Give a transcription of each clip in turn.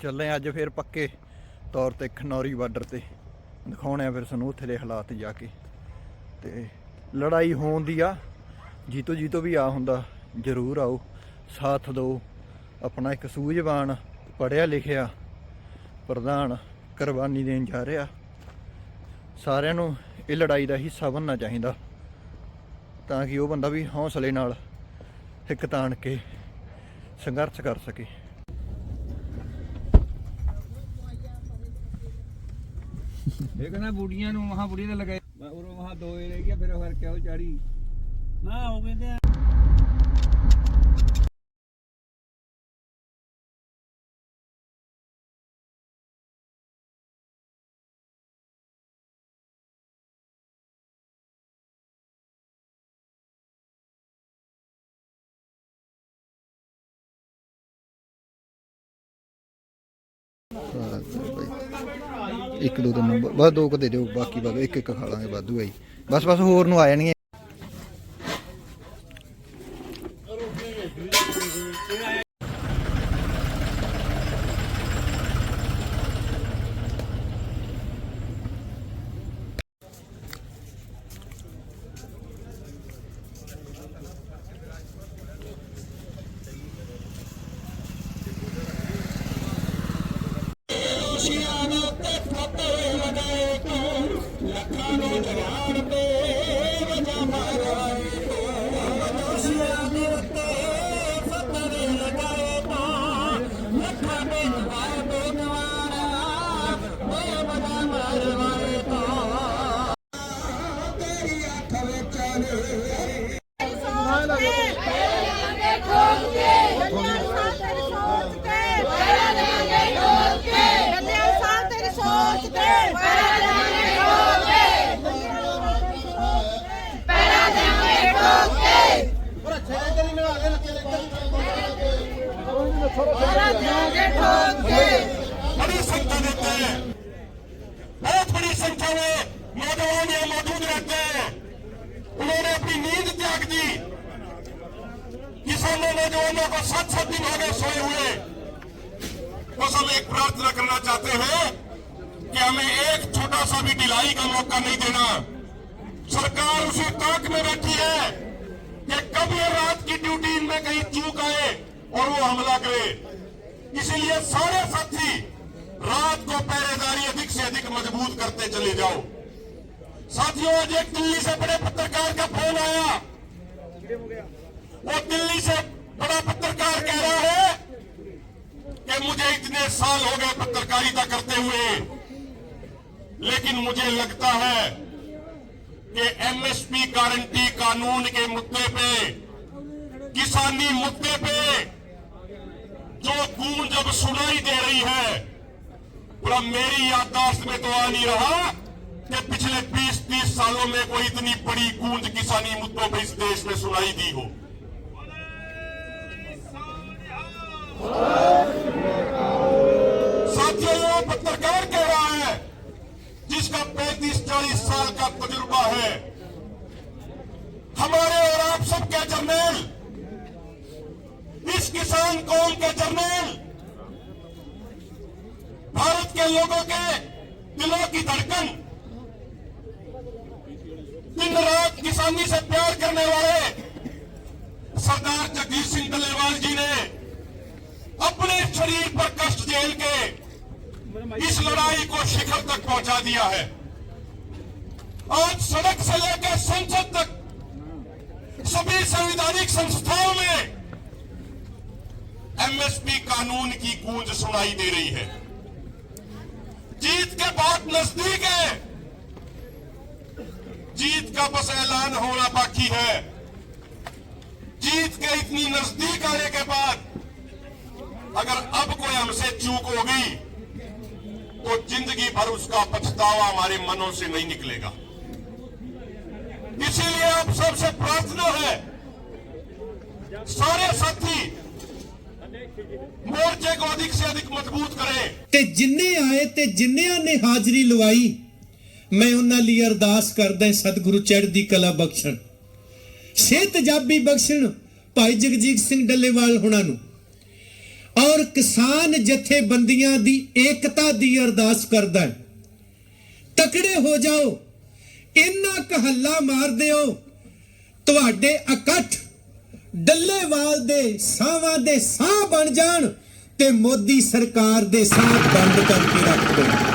ਚੱਲੇ ਅੱਜ ਫਿਰ ਪੱਕੇ ਤੌਰ ਤੇ ਖਨੌਰੀ ਬਾਰਡਰ ਤੇ। ਦਿਖਾਉਣੇ ਆ ਫਿਰ ਸਾਨੂੰ ਉੱਥੇ ਦੇ ਹਾਲਾਤ ਜਾ ਕੇ। ਤੇ ਲੜਾਈ ਹੋਣ ਦੀ ਆ, ਜੀਤੋ ਜੀਤੋ ਵੀ ਆ ਹੁੰਦਾ, ਜ਼ਰੂਰ ਆਓ। ਸਾਥ ਦਿਓ ਆਪਣਾ ਇੱਕ ਸੂਝਵਾਨ ਪੜਿਆ ਲਿਖਿਆ ਪ੍ਰਧਾਨ ਕੁਰਬਾਨੀ ਦੇਣ ਜਾ ਰਿਹਾ। ਸਾਰਿਆਂ ਨੂੰ ਇਹ ਲੜਾਈ ਦਾ ਹਿੱਸਾ ਬਣਨਾ ਚਾਹੀਦਾ, ਤਾਂ ਕਿ ਉਹ ਬੰਦਾ ਵੀ ਹੌਸਲੇ ਨਾਲ ਇੱਕ ਤਾਣ ਕੇ ਸੰਘਰਸ਼ ਕਰ ਸਕੇ। ਇਹ ਕਹਿੰਦਾ ਬੁੜੀਆਂ ਨੂੰ ਮਹਾ ਬੁੜੀ ਦੇ ਲਗਾਏ ਉਹ ਮਹਾ ਦੋ ਹੀ ਰਹਿ ਗਿਆ, ਫਿਰ ਫਿਰ ਕਿਉਂ ਚਾੜੀ। ਨਾ ਹੋ ਗਏ ਤੇ ਇੱਕ ਦੋ ਤਿੰਨ ਬਸ ਦੋ ਕੁ ਦੇ ਦਿਓ, ਬਾਕੀ ਬਾਅਦ ਇੱਕ ਇੱਕ ਖਾ ਲਾਂਗੇ, ਵਾਧੂ ਆਈ ਬਸ ਬਸ ਹੋਰ ਨੂੰ ਆ ਜਾਣਗੇ बड़ी संख्या देते हैं बहुत बड़ी संख्या में नौजवान यहाँ मौजूद रहते हैं उन्होंने अपनी नींद त्याग दी किसानों नौजवानों को सात सात दिन हो गए सोए हुए बस हम एक प्रार्थना करना चाहते हैं कि हमें एक छोटा सा भी ढिलाई का मौका नहीं देना सरकार उसी ताक में बैठी है कि कब ये रात की ड्यूटी इनमें कहीं चूक आए। और वो हमला करे। इसलिए सारे साथी रात को पहरेदारी अधिक से अधिक मज़बूत करते चले जाओ। साथियों, आज एक दिल्ली से बड़े पत्रकार का फ़ोन आया। वो दिल्ली से बड़ा पत्रकार कह रहा है कि मुझे इतने साल हो गए पत्रकारिता करते हुए। लेकिन मुझे लगता है कि एमएसपी गारंटी कानून के मुद्दे पे, किसानी मुद्दे पे जो गूंज जब सुनाई दे रही है अब मेरी याददाश्त में तो आ नहीं रहा कि पिछले 20-30 सालों में कोई इतनी बड़ी गूंज किसानी मुद्दों पर इस देश में सुनाई दी हो? साथियों पत्रकार कह रहा है, जिसका 35-40 साल का तजुर्बा है। हमारे और आप सब सबके जर्नल, इस किसान कौम के जर्नल भारत के लोगों के दिलों की धड़कन। दिन रात किसानी से प्यार करने वाले सरदार जगदीश सिंह डलेवाल जी ने अपने शरीर पर कष्ट झेल के इस लड़ाई को शिखर तक पहुँचा दिया है। आज सड़क से लेकर संसद तक सभी संवैधानिक संस्थाओं में एमएसपी कानून की गूंज सुनाई दे रही है। जीत के बहुत नज़दीक है। जीत का बस ऐलान होना बाकी है। जीत के इतनी नज़दीक आने के बाद अगर अब कोई हमसे चूक होगी तो ज़िंदगी भर उसका पछतावा हमारे मनों से नहीं निकलेगा। इसीलिए आप सबसे प्रार्थना है, सारे साथी मोर्चे को अधिक से अधिक मजबूत करें ਤੇ ਜਿੰਨੇ ਆਏ ਤੇ ਜਿੰਨਿਆਂ ਨੇ ਹਾਜ਼ਰੀ ਲਵਾਈ ਮੈਂ ਉਹਨਾਂ ਲਈ ਅਰਦਾਸ ਕਰਦਾ ਸਤਿਗੁਰੂ ਚੜ੍ਹਦੀ ਕਲਾ ਬਖਸ਼ਣ ਸਿਹਤ ਜਾਬੀ ਬਖਸ਼ਣ ਭਾਈ ਜਗਜੀਤ ਸਿੰਘ ਡੱਲੇਵਾਲ ਹੁਣਾਂ ਨੂੰ ਔਰ ਕਿਸਾਨ ਜਥੇਬੰਦੀਆਂ ਦੀ ਏਕਤਾ ਦੀ ਅਰਦਾਸ ਕਰਦਾ ਹੈ ਤਕੜੇ ਹੋ ਜਾਓ ਇੰਨਾ ਕਹੱਲਾ ਮਾਰ ਦਿਓ ਤੁਹਾਡੇ ਇਕੱਠ ਡੱਲੇਵਾਲ ਦੇ ਸਾਹਾਂ ਦੇ ਸਾਹ ਬਣ ਜਾਣ ਤੇ ਮੋਦੀ ਸਰਕਾਰ ਦੇ ਸਾਹ ਬੰਦ ਕਰਕੇ ਰੱਖ ਦਿਓ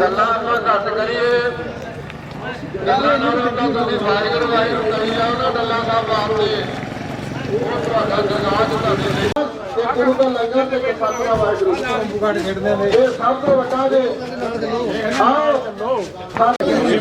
ਗੱਲਾਂ ਆਪਾਂ ਘੱਟ ਕਰੀਏ। ਗੱਲਾਂ ਨਾਲ ਤਾਂ ਤੁਸੀਂ ਵਾਹਿਗੁਰੂ ਵਾਹਿਗੁਰੂ ਕਰੀ ਜਾਓ ਨਾ ਗੱਲਾਂ ਦਾ ਵਾਸਤੇ। ਉਹ ਤੁਹਾਡਾ ਜਨਾਜ ਤੁਹਾਡੇ ਲਈ। ਤੇ ਗੁਰੂ ਦਾ ਲੰਗਰ ਤੇ ਕਿਰਪਾਤਰਾ ਵਾਹਿਗੁਰੂ। ਘੜ ਖੇਡਦੇ ਨੇ ਇਹ ਸਭ ਤੋਂ ਵੱਡਾ ਜੇ ਆਓ।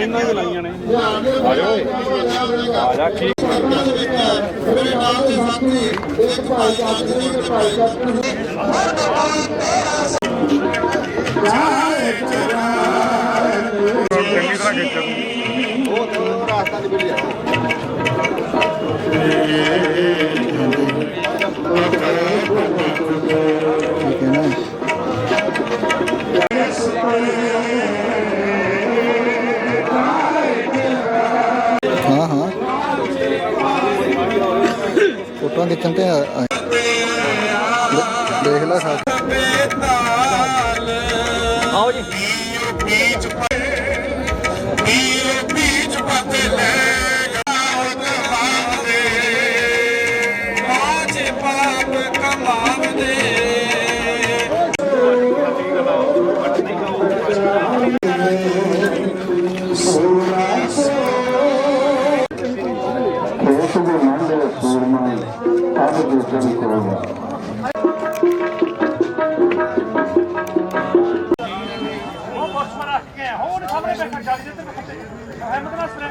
ਇਹਨਾਂ ਦੇ ਲਾਈਆਂ ਨੇ ਆ ਜਾ ਠੀਕ ਮੇਰੇ ਨਾਲ ਦੇ ਸਾਥੀ ਇੱਕ ਭਾਈ ਜਾਤਰੀ ਤੇ ਭਾਈ ਜਾਤਰੀ ਠੀਕ ਹੈ ਨਾ ਹਾਂ। ਹਾਂ ਫੋਟੋਆਂ ਖਿੱਚਣ ਤੇ ਆ- ਆ- ਦੇਖ ਲੈ ਖਾ ਆਓ ਜੀ ਬੀਚ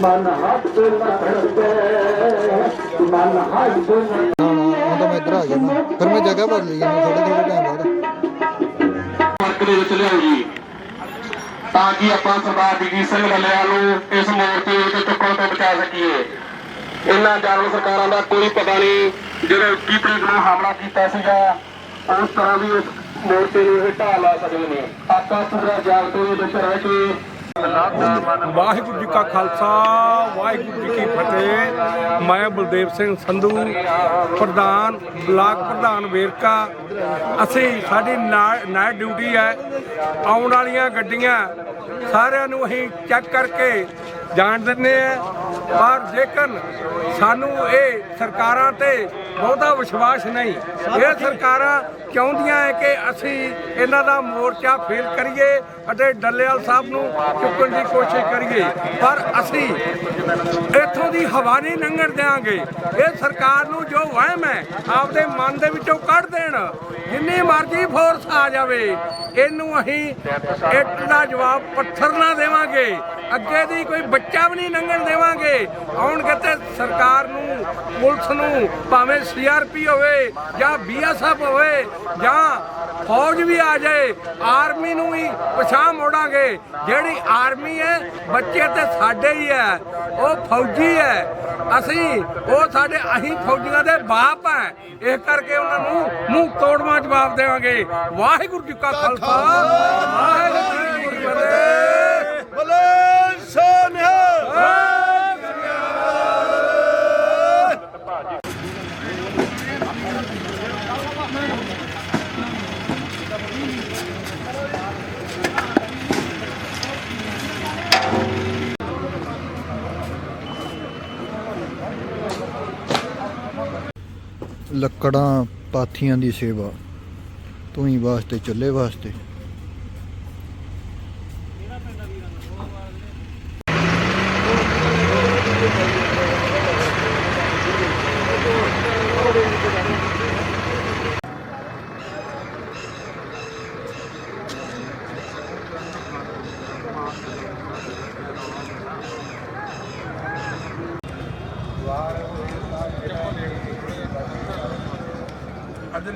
ਨਾ ਨਾ ਹੁਣ ਤਾਂ ਮੈਂ ਇੱਧਰ ਆ ਗਿਆ ਨਾ ਫਿਰ ਮੈਂ ਜਗ੍ਹਾ ਬਦਲੀ ਜਾਣਾ ਥੋੜੇ ਥੋੜੇ ਟਾਈਮ ਬਾਅਦ ਵਰਕ ਦੇ ਵਿੱਚ ਲਿਆਉਗੀ ਤਾਂ ਕਿ ਆਪਾਂ ਸਰਦਾਰ ਜਗਜੀਤ ਸਿੰਘ ਲੱਲਿਆ ਨੂੰ ਇਸ ਮੋਰਚੇ ਉੱਤੇ ਚੁੱਕਣ ਤੋਂ ਬਚਾ ਸਕੀਏ ਇਹਨਾਂ ਜਾਰਮ ਸਰਕਾਰਾਂ ਦਾ ਕੋਈ ਪਤਾ ਨਹੀਂ ਜਿਹੜੇ 21 ਤਰੀਕ ਨੂੰ ਹਮਲਾ ਕੀਤਾ ਸੀਗਾ, ਉਸ ਤਰ੍ਹਾਂ ਵੀ ਇਸ ਮੋਰਚੇ ਨੂੰ ਇਹ ਢਾਹ ਲਾ ਸਕਦੇ ਨੇ। ਆਪਾਂ ਪੂਰਾ ਜਾਗਦੇ ਦੇ ਵਿੱਚ ਰਹਿ ਕੇ ਵਾਹਿਗੁਰੂ ਜੀ ਕਾ ਖਾਲਸਾ, ਵਾਹਿਗੁਰੂ ਜੀ ਕੀ ਫਤਿਹ। ਮੈਂ ਬਲਦੇਵ ਸਿੰਘ ਸੰਧੂ, ਪ੍ਰਧਾਨ, ਬਲਾਕ ਪ੍ਰਧਾਨ ਵੇਰਕਾ। ਅਸੀਂ ਸਾਡੀ ਨਾਈਟ ਡਿਊਟੀ ਹੈ। ਆਉਣ ਵਾਲੀਆਂ ਗੱਡੀਆਂ ਸਾਰਿਆਂ ਨੂੰ ਅਸੀਂ ਚੈੱਕ ਕਰਕੇ ਜਾਣ ਦਿੰਦੇ ਆ। ਪਰ ਜੇਕਰ ਸਾਨੂੰ ਇਹ ਸਰਕਾਰਾਂ ਤੇ ਬਹੁਤਾ ਵਿਸ਼ਵਾਸ ਨਹੀਂ। ਇਹ ਸਰਕਾਰਾਂ ਚਾਹੁੰਦੀਆਂ ਹੈ ਕਿ ਅਸੀਂ ਇਹਨਾਂ ਦਾ ਮੋਰਚਾ ਫੇਲ ਕਰੀਏ ਅਤੇ ਡੱਲੇਵਾਲ ਸਾਹਿਬ ਨੂੰ ਚੁੱਕਣ ਦੀ ਕੋਸ਼ਿਸ਼ ਕਰੀਏ। ਪਰ ਅਸੀਂ ਇੱਥੋਂ ਦੀ ਹਵਾ ਨਹੀਂ ਲੰਘਣ ਦਿਆਂਗੇ। ਇਹ ਸਰਕਾਰ ਨੂੰ ਜੋ ਵਹਿਮ ਹੈ, ਆਪਦੇ ਮਨ ਦੇ ਵਿੱਚੋਂ ਕੱਢ ਦੇਣ। ਜਿੰਨੀ ਮਰਜ਼ੀ ਫੋਰਸ ਆ ਜਾਵੇ, ਇਹਨੂੰ ਅਸੀਂ ਇੱਟ ਦਾ ਜਵਾਬ ਪੱਥਰ ਨਾਲ ਦੇਵਾਂਗੇ। ਅੱਗੇ ਦੀ ਕੋਈ ਬੱਚਾ ਵੀ ਨਹੀਂ ਲੰਘਣ ਦੇਵਾਂਗੇ। ਆਉਣ ਕਿਤੇ ਸਰਕਾਰ ਨੂੰ, ਪੁਲਿਸ ਨੂੰ, ਭਾਵੇਂ ਸੀਆਰਪੀ ਹੋਵੇ ਜਾਂ ਬੀਐਸਐਫ ਹੋਵੇ ਜਾਂ ਫੌਜ ਵੀ ਆ ਜਾਏ ਆਰਮੀ ਨੂੰ ਵੀ ਪਛਾਣ ਮੋੜਾਂਗੇ। ਜਿਹੜੀ ਆਰਮੀ ਹੈ ਬੱਚੇ ਤੇ ਸਾਡੇ ਹੀ ਹੈ ਉਹ ਫੌਜੀ ਹੈ। ਅਸੀਂ ਉਹ ਸਾਡੇ ਅਸੀਂ ਫੌਜੀਆਂ ਦੇ ਬਾਪ ਹੈ। ਇਸ ਕਰਕੇ ਉਹਨਾਂ ਨੂੰ ਮੂੰਹ ਤੋੜਵਾ ਜਵਾਬ ਦੇਵਾਂਗੇ। ਵਾਹਿਗੁਰੂ ਜੀ ਕਾ ਖਾਲਸਾ ਵਾਹਿਗੁਰੂ ਜੀ ਕੀ ਫਤਿਹ। ਬਲੇ ਸੋਨਿਹਾ ਲੱਕੜਾਂ ਪਾਥੀਆਂ ਦੀ ਸੇਵਾ ਧੂਈ ਵਾਸਤੇ ਚੁੱਲ੍ਹੇ ਵਾਸਤੇ। ਤਾਂ।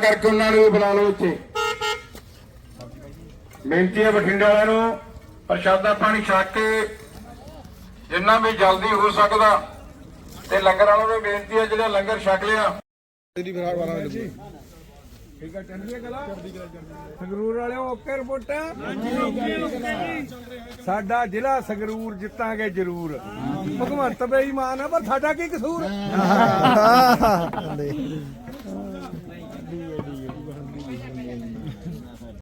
ਕਰਕੇ ਉਹਨਾਂ ਨੂੰ ਬੁਲਾ ਲਓ ਇੱਥੇ। ਬੇਨਤੀ ਹੈ ਬਠਿੰਡੇ ਵਾਲਿਆਂ ਨੂੰ ਪ੍ਰਸ਼ਾਦਾ ਪਾਣੀ ਛਕ ਕੇ ਜਿੰਨਾ ਵੀ ਜਲਦੀ ਹੋ ਸਕਦਾ ਤੇ ਲੰਗਰ ਵਾਲਿਆਂ ਨੂੰ ਬੇਨਤੀ ਹੈ ਜਿਹੜਾ ਲੰਗਰ ਛਕ ਲਿਆ। ਠੀਕ ਹੈ ਚੰਡੀਗੜ੍ਹ ਗਲਾ ਸੰਗਰੂਰ ਵਾਲਿਓ ਓਕੇ ਰਿਪੋਰਟ ਸਾਡਾ ਜ਼ਿਲ੍ਹਾ ਸੰਗਰੂਰ ਜਿੱਤਾਂਗੇ ਜ਼ਰੂਰ ਭਗਵੰਤ ਬੇਈਮਾਨ ਹੈ ਪਰ ਸਾਡਾ ਕੀ ਕਸੂਰ